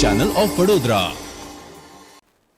Channel of Vadodara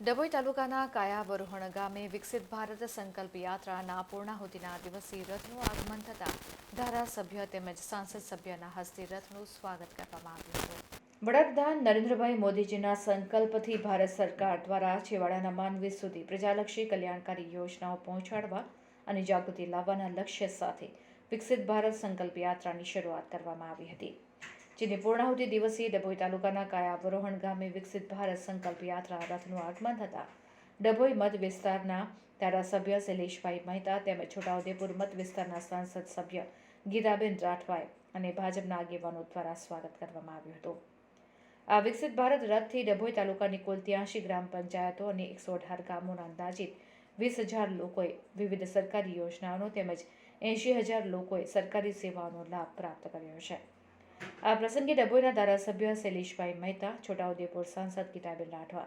Dabhoi તાલુકાના કાયાવરોહણ ગામે વિકસિત ભારત સંકલ્પ યાત્રાના પૂર્ણાહુતિના દિવસે રથનું આગમન થતાં ધારાસભ્ય તેમજ સાંસદ સભ્યના હસ્તે રથનું સ્વાગત કરવામાં આવ્યું હતું. વડાપ્રધાન નરેન્દ્રભાઈ મોદીજીના સંકલ્પથી ભારત સરકાર દ્વારા છેવાડાના માનવી સુધી પ્રજાલક્ષી કલ્યાણકારી યોજનાઓ પહોંચાડવા અને જાગૃતિ લાવવાના લક્ષ્ય સાથે વિકસિત ભારત સંકલ્પ યાત્રાની શરૂઆત કરવામાં આવી હતી. જેની પૂર્ણાહુતિ દિવસે ડભોઈ તાલુકાના કાયાવરોહણ ગામે વિકસિત ભારત સંકલ્પ યાત્રા રથનું આગમન થતાં ડભોઈ મત વિસ્તારના ધારાસભ્ય શૈલેષભાઈ મહેતા તેમજ છોટાઉદેપુર મત વિસ્તારના સાંસદ સભ્ય ગીતાબેન રાઠવાએ અને ભાજપના આગેવાનો દ્વારા સ્વાગત કરવામાં આવ્યું હતું. આ વિકસિત ભારત રથથી ડભોઈ તાલુકાની કુલ ત્યાંશી ગ્રામ પંચાયતો અને એકસો અઢાર ગામોના અંદાજિત વીસ હજાર લોકોએ વિવિધ સરકારી યોજનાઓનો તેમજ એંશી હજાર લોકોએ સરકારી સેવાઓનો લાભ પ્રાપ્ત કર્યો છે. આ પ્રસંગે ડભોઈના ધારાસભ્ય શૈલેષભાઈ મહેતા, છોટાઉદેપુર સાંસદ ગીતાબેન રાઠવા,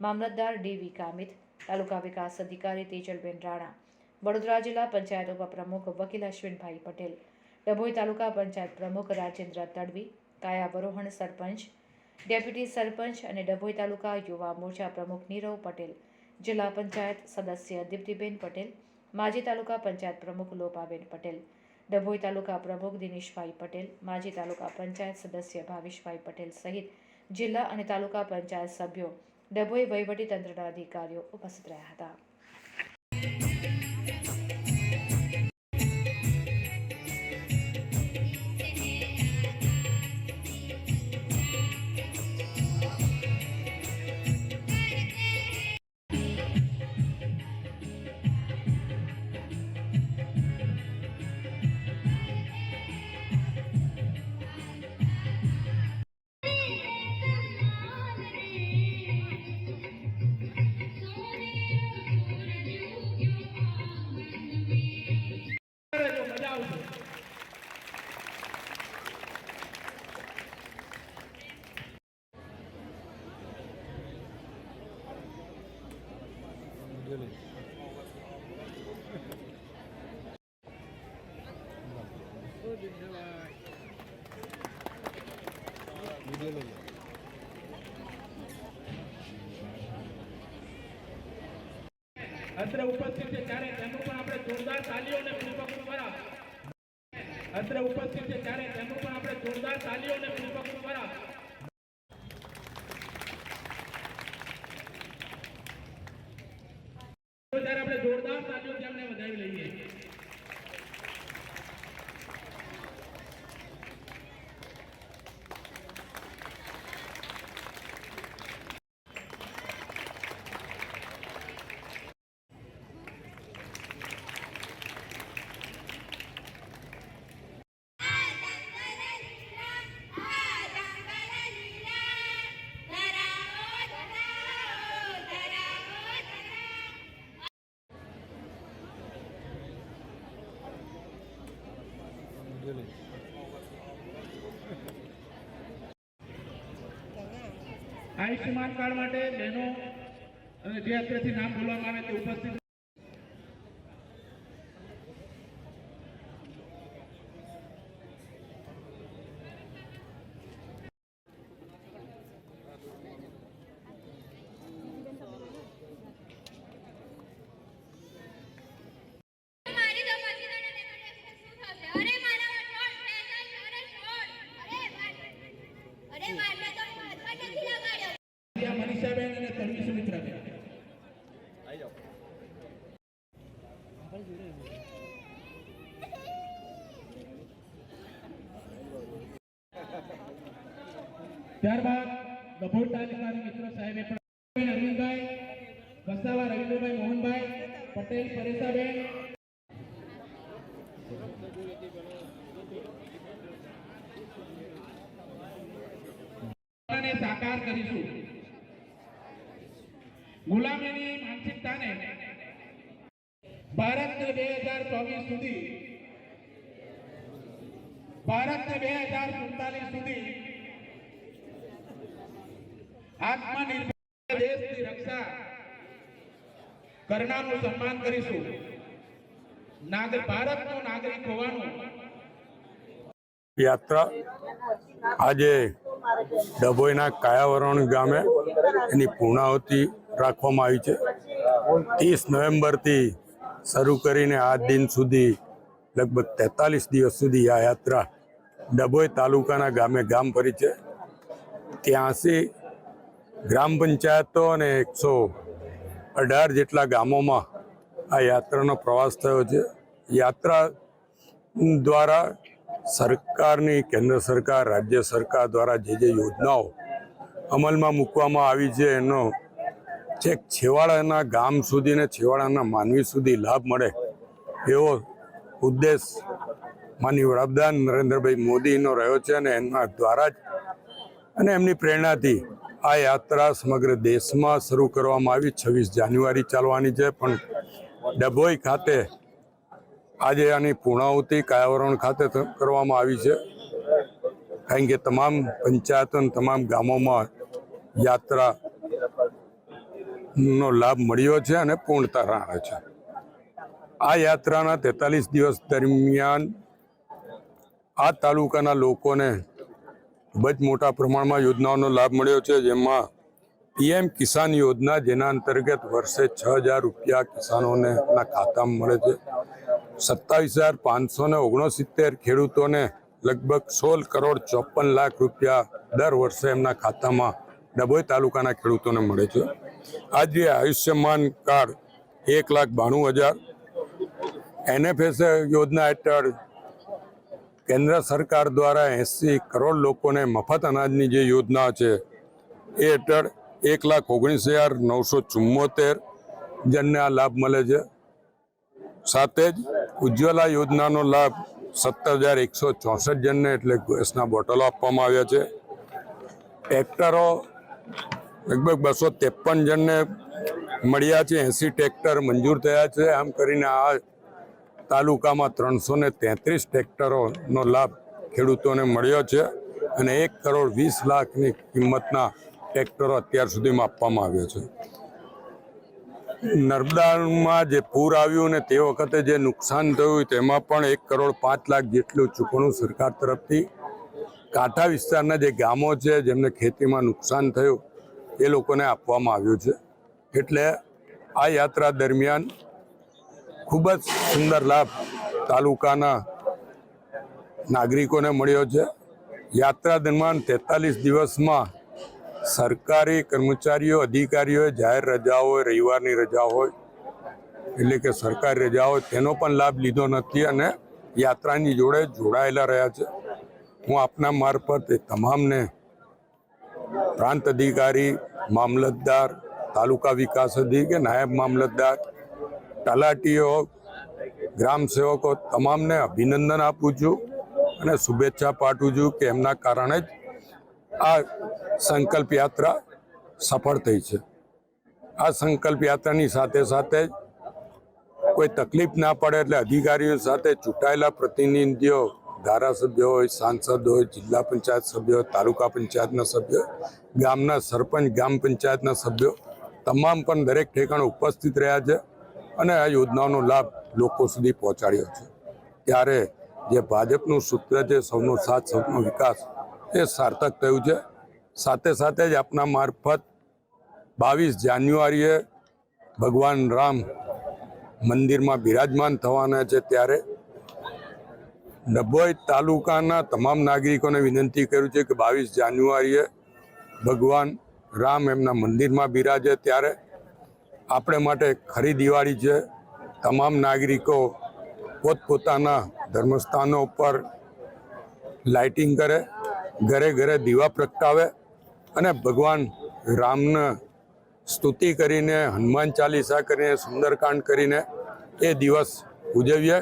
મામલતદાર ડીવી કામિત, તાલુકા વિકાસ અધિકારી તેજલબેન રાણા, વડોદરા જિલ્લા પંચાયત ઉપપ્રમુખ વકીલ અશ્વિનભાઈ પટેલ, ડભોઈ તાલુકા પંચાયત પ્રમુખ રાજેન્દ્ર તડવી કાયાવરોહણ સરપંચ, ડેપ્યુટી સરપંચ અને ડભોઈ તાલુકા યુવા મોરચા પ્રમુખ નીરવ પટેલ, જિલ્લા પંચાયત સદસ્ય દીપ્તિબેન પટેલ, માજી તાલુકા પંચાયત પ્રમુખ લોપાબેન પટેલ ડભોઈ તાલુકા પ્રમુખ દિનેશભાઈ પટેલ, માજી તાલુકા પંચાયત સદસ્ય ભાવેશભાઈ પટેલ સહિત જિલ્લા અને તાલુકા પંચાયત સભ્યો ડભોઈ વહીવટી તંત્રના અધિકારીઓ ઉપસ્થિત રહ્યા હતા. અત્રે ઉપસ્થિત છે ત્યારે તેમનું પણ આપણે જોરદાર તાલીઓ અને પુષ્પક દ્વારા. અત્રે ઉપસ્થિત છે ત્યારે તેમનું પણ આપણે જોરદાર તાલીઓ અને પુષ્પક દ્વારા. આયુષ્યમાન કાર્ડ માટે બહેનો અને જે અત્યારથી નામ બોલવામાં આવે તે ઉપસ્થિત ત્યારબાદ ગભોર તાલુકાના મિત્રો સાહેબે પણ અરવિંદભાઈ, વસાવા રવિન્દ્રભાઈ, મોહનભાઈ, પટેલ, પરેશાબેન. સાકાર કરીશું. ગુલામીની માનસિકતાને ભારતને બે હજાર ચોવીસ સુધી ભારતને બે હજાર સુડતાલીસ સુધી આત્મનિર્ભર દેશની રક્ષા કરનારનું સન્માન કરીશું. નાગરિક ભારતનો નાગરિક હોવાનું યાત્રા આજે ડભોઈના કાયાવરણ ગામે એની પૂર્ણાહુતિ રાખવામાં આવી છે. ત્રીસ નવેમ્બરથી શરૂ કરીને આ દિન સુધી લગભગ તેતાલીસ દિવસ સુધી આ યાત્રા ડભોઈ તાલુકાના ગામે ગામ ફરી છે. ત્યાંસી ગ્રામ પંચાયતો અને એકસો અઢાર જેટલા ગામોમાં આ યાત્રાનો પ્રવાસ થયો છે. યાત્રા દ્વારા સરકારની, કેન્દ્ર સરકાર, રાજ્ય સરકાર દ્વારા જે જે યોજનાઓ અમલમાં મૂકવામાં આવી છે, એનો છેક છેવાડાના ગામ સુધી ને છેવાડાના માનવી સુધી લાભ મળે એવો ઉદ્દેશ માનની વડાપ્રધાન નરેન્દ્રભાઈ મોદીનો રહ્યો છે અને એના દ્વારા જ અને એમની પ્રેરણાથી આ યાત્રા સમગ્ર દેશમાં શરૂ કરવામાં આવી. છવ્વીસ જાન્યુઆરી ચાલવાની છે, પણ ડભોઈ ખાતે આજે આની પૂર્ણાહુતિ કાયાવરણ ખાતે કરવામાં આવી છે. કારણ કે તમામ પંચાયતો અને તમામ ગામોમાં યાત્રા નો લાભ મળ્યો છે અને પૂર્ણતા રહે છે. આ યાત્રાના તેતાલીસ દિવસ દરમિયાન આ તાલુકાના લોકોને ખૂબ જ મોટા પ્રમાણમાં યોજનાઓનો લાભ મળ્યો છે, જેમાં પીએમ કિસાન યોજના, જેના અંતર્ગત વર્ષે છ હજાર રૂપિયા કિસાનોને ખાતામાં મળે છે. સત્તાવીસ હજાર પાંચસો ને ઓગણસિત્તેર ખેડૂતોને લગભગ સોળ કરોડ ચોપન લાખ રૂપિયા દર વર્ષે એમના ખાતામાં ડભોઈ તાલુકાના ખેડૂતોને મળે છે. આજે આયુષ્યમાન કાર્ડ એક લાખ બાણું હજાર એનએફએસ યોજના હેઠળ કેન્દ્ર સરકાર દ્વારા એંસી કરોડ લોકોને મફત અનાજની જે યોજના છે, એ હેઠળ એક લાખ ઓગણીસ હજાર નવસો ચુમ્મોતેર જણને આ લાભ મળે છે. સાથે જ ઉજ્જવલા યોજનાનો લાભ સત્તર હજાર એકસો ચોસઠ જણને એટલે ગેસના બોટલો આપવામાં આવ્યા છે. ટ્રેક્ટરો લગભગ બસો ત્રેપન જણને મળ્યા છે. એંસી ટ્રેક્ટર મંજૂર થયા છે. આમ કરીને આ તાલુકામાં ત્રણસો ને તેત્રીસ ટ્રેક્ટરોનો લાભ ખેડૂતોને મળ્યો છે અને એક કરોડ વીસ લાખની કિંમતના ટ્રેક્ટરો અત્યાર સુધીમાં આપવામાં આવ્યો છે. નર્મદામાં જે પૂર આવ્યું ને તે વખતે જે નુકસાન થયું તેમાં પણ એક કરોડ પાંચ લાખ જેટલું ચૂકવણું સરકાર તરફથી કાંઠા વિસ્તારના જે ગામો છે જેમને ખેતીમાં નુકસાન થયું એ લોકોને આપવામાં આવ્યું છે. એટલે આ યાત્રા દરમિયાન ખૂબ જ સુંદર લાભ તાલુકાના નાગરિકોને મળ્યો છે. યાત્રા દરમિયાન તેતાલીસ દિવસમાં સરકારી કર્મચારીઓ અધિકારીઓએ જાહેર રજા હોય રવિવારની રજા હોય, એટલે કે સરકારી રજા હોય, તેનો પણ લાભ લીધો નથી અને યાત્રાની જોડે જોડાયેલા રહ્યા છે. હું આપના મારફત તમામને પ્રાંત અધિકારી, મામલતદાર, તાલુકા વિકાસ અધિકારી નાયબ મામલતદાર તલાટીઓ, ગ્રામ સેવકો તમામને અભિનંદન આપું છું અને શુભેચ્છા પાઠવું છું કે એમના કારણે જ આ સંકલ્પ યાત્રા સફળ થઈ છે. આ સંકલ્પ યાત્રાની સાથે સાથે કોઈ તકલીફ ના પડે એટલે અધિકારીઓ સાથે ચૂંટાયેલા પ્રતિનિધિઓ, ધારાસભ્યો હોય, સાંસદ હોય, જિલ્લા પંચાયત સભ્યો તાલુકા પંચાયતના સભ્યો ગામના સરપંચ, ગ્રામ પંચાયતના સભ્યો તમામ પણ દરેક ઠેકાણે ઉપસ્થિત રહ્યા છે. અને આ યોજનાઓનો લાભ લોકો સુધી પહોંચાડ્યો છે. ત્યારે જે ભાજપનું સૂત્ર છે, સૌનો સાથ, સૌનો વિકાસ, એ સાર્થક થયું છે. સાથે સાથે જ આપના મારફત બાવીસ જાન્યુઆરીએ ભગવાન રામ મંદિરમાં બિરાજમાન થવાના છે. ત્યારે ડભોઈ તાલુકાના તમામ નાગરિકોને વિનંતી કર્યું છે કે બાવીસ જાન્યુઆરીએ ભગવાન રામ એમના મંદિરમાં બિરાજે. ત્યારે આપણે માટે ખરી દિવાળી છે. તમામ નાગરિકો પોતપોતાના ધર્મસ્થાનો ઉપર લાઇટિંગ કરે, ઘરે ઘરે દીવા પ્રગટાવે અને ભગવાન રામને સ્તુતિ કરીને, હનુમાન ચાલીસા કરીને, સુંદરકાંડ કરીને એ દિવસ ઉજવીએ.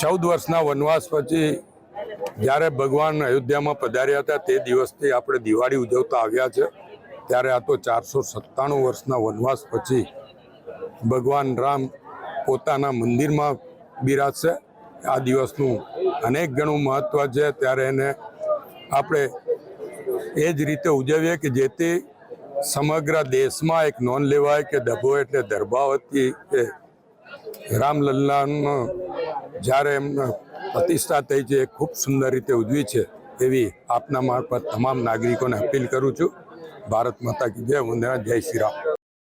ચૌદ વર્ષના વનવાસ પછી જ્યારે ભગવાન અયોધ્યામાં પધાર્યા હતા, તે દિવસથી આપણે દિવાળી ઉજવતા આવ્યા છે. ત્યારે આ તો ચારસો સત્તાણું વર્ષના વનવાસ પછી ભગવાન રામ પોતાના મંદિરમાં બિરાજશે આ દિવસનું અનેક ગણું મહત્વ છે. ત્યારે એને આપણે એ જ રીતે ઉજવીએ કે જેથી સમગ્ર દેશમાં એક નોંધ લેવાય કે ડભો એટલે દરબાવતી એ રામલલ્લાનો જ્યારે એમનો પ્રતિષ્ઠા થઈ છે, એ ખૂબ સુંદર રીતે ઉજવી છે એવી આપના મારફત તમામ નાગરિકોને અપીલ કરું છું. ભારત માતા કી જય વંદના જય શ્રી રામ.